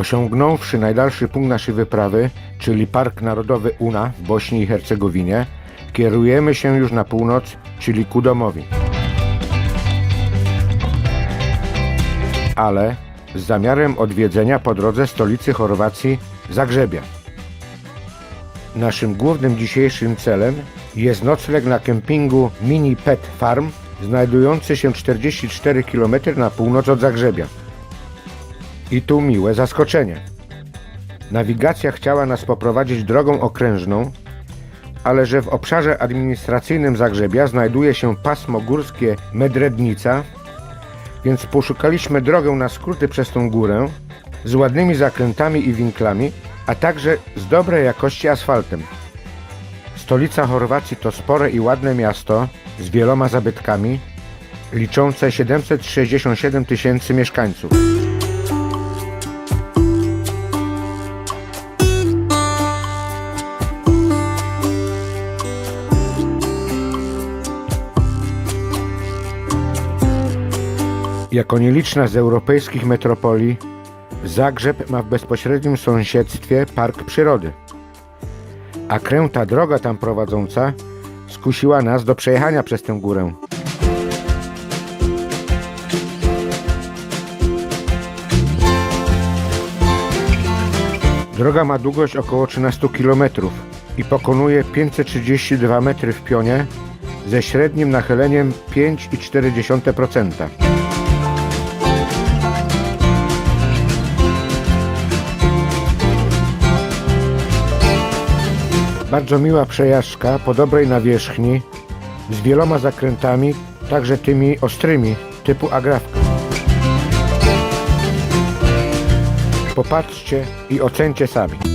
Osiągnąwszy najdalszy punkt naszej wyprawy, czyli Park Narodowy Una w Bośni i Hercegowinie, kierujemy się już na północ, czyli ku domowi. Ale z zamiarem odwiedzenia po drodze stolicy Chorwacji Zagrzebia. Naszym głównym dzisiejszym celem jest nocleg na kempingu Mini Pet Farm, znajdujący się 44 km na północ od Zagrzebia. I tu miłe zaskoczenie. Nawigacja chciała nas poprowadzić drogą okrężną, ale że w obszarze administracyjnym Zagrzebia znajduje się pasmo górskie Medrednica, więc poszukaliśmy drogę na skróty przez tą górę z ładnymi zakrętami i winklami, a także z dobrej jakości asfaltem. Stolica Chorwacji to spore i ładne miasto z wieloma zabytkami, liczące 767 tysięcy mieszkańców. Jako nieliczna z europejskich metropolii, Zagrzeb ma w bezpośrednim sąsiedztwie park przyrody. A kręta droga tam prowadząca skusiła nas do przejechania przez tę górę. Droga ma długość około 13 km i pokonuje 532 metry w pionie ze średnim nachyleniem 5,4%. Bardzo miła przejażdżka po dobrej nawierzchni z wieloma zakrętami, także tymi ostrymi typu agrawka. Popatrzcie i ocencie sami.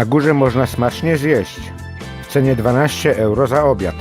Na górze można smacznie zjeść. W cenie 12 euro za obiad.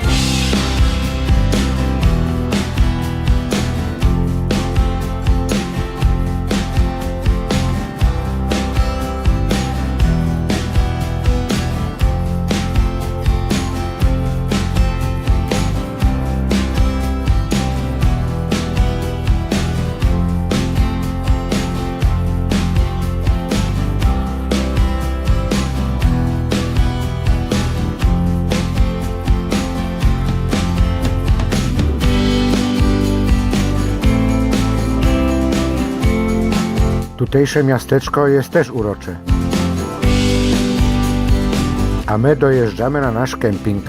Tutejsze miasteczko jest też urocze. A my dojeżdżamy na nasz kemping.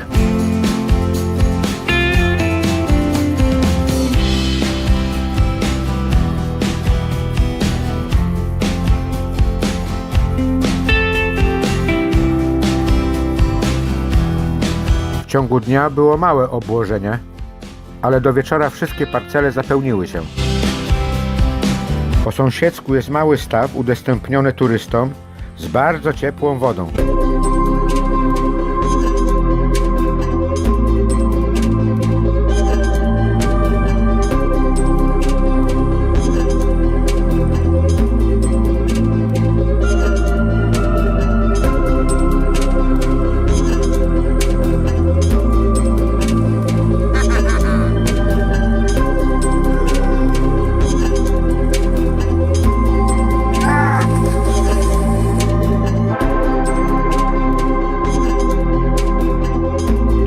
W ciągu dnia było małe obłożenie, ale do wieczora wszystkie parcele zapełniły się. Po sąsiedzku jest mały staw udostępniony turystom z bardzo ciepłą wodą.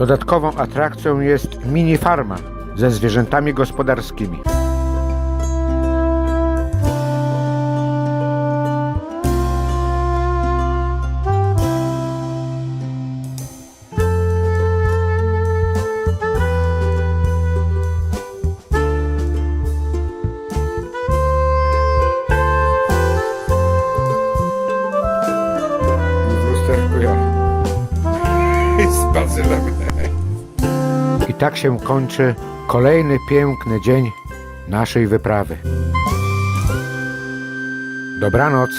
Dodatkową atrakcją jest mini farma ze zwierzętami gospodarskimi. W I tak się kończy kolejny piękny dzień naszej wyprawy. Dobranoc.